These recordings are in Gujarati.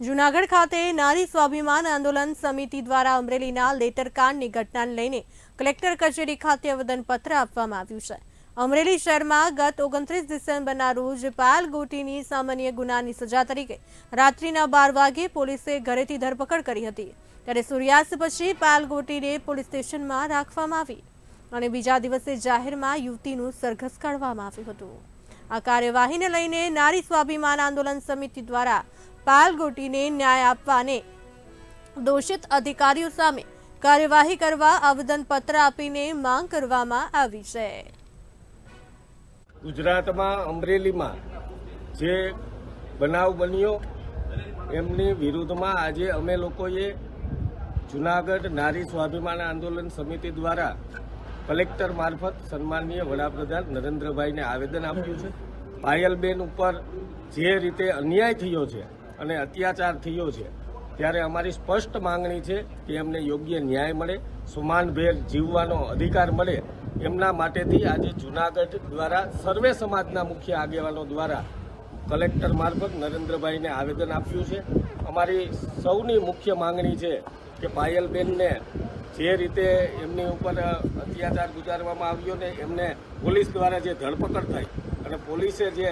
જૂનાગઢ ખાતે નારી સ્વાભિમાન આંદોલન સમિતિ દ્વારા અમરેલીના લેટરકાંડની ઘટનાને લઈને કલેક્ટર કચેરી ખાતે આવેદનપત્ર આપવામાં આવ્યું છે. અમરેલી શહેરમાં ગત ઓગણત્રીસ ડિસેમ્બરના રોજ પાયલ ગોટીની સામાન્ય ગુનાની સજા તરીકે રાત્રિના બાર વાગે પોલીસે ઘરેથી ધરપકડ કરી હતી. ત્યારે સૂર્યાસ્ત પછી પાયલ ગોટીને પોલીસ સ્ટેશનમાં રાખવામાં આવી અને બીજા દિવસે જાહેરમાં યુવતીનું સરઘસ કાઢવામાં આવ્યું હતું. આ કાર્યવાહીને લઈને નારી સ્વાભિમાન આંદોલન સમિતિ દ્વારા પાયલ ગોટીને ન્યાય આપવાને દોષિત અધિકારીઓ સામે કાર્યવાહી કરવા આવેદનપત્ર આપીને માંગ કરવામાં આવી છે. ગુજરાતમાં અમરેલીમાં જે બનાવ બન્યો, એમની વિરુદ્ધમાં આજે અમે લોકોએ જુનાગઢ નારી સ્વાભિમાન આંદોલન સમિતિ દ્વારા કલેક્ટર મારફત સન્માનીય વડાપ્રધાન નરેન્દ્રભાઈને આવેદન આપ્યું છે. પાયલબેન ઉપર જે રીતે અન્યાય થયો છે અને અત્યાચાર થયો છે. ત્યારે અમારી સ્પષ્ટ માંગણી છે કે એમને યોગ્ય ન્યાય મળે, સમાનભેર જીવવાનો અધિકાર મળે. એમના માટેથી આજે જુનાગઢ દ્વારા સર્વે સમાજના મુખ્ય આગેવાનો દ્વારા કલેક્ટર મારફત નરેન્દ્રભાઈને આવેદન આપ્યું છે. અમારી સૌની મુખ્ય માંગણી છે કે પાયલબેનને જે રીતે એમની ઉપર અત્યાચાર ગુજારવામાં આવ્યો ને એમને પોલીસ દ્વારા જે ધરપકડ થઈ અને પોલીસે જે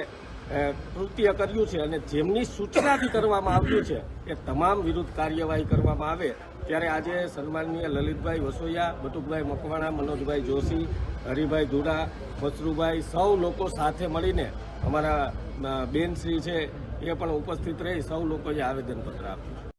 કૃત્ય કર્યું છે અને જેમની સૂચનાથી કરવામાં આવ્યું છે એ તમામ વિરુદ્ધ કાર્યવાહી કરવામાં આવે, ત્યારે આજે સન્માનનીય લલિતભાઈ વસોયા, બટુકભાઈ મકવાણા, મનોજભાઈ જોશી, હરિભાઈ ધુડા મસરૂભાઈ સૌ લોકો સાથે મળીને અમારા બેનશ્રી છે એ પણ ઉપસ્થિત રહી સૌ લોકોએ આવેદનપત્ર આપ્યું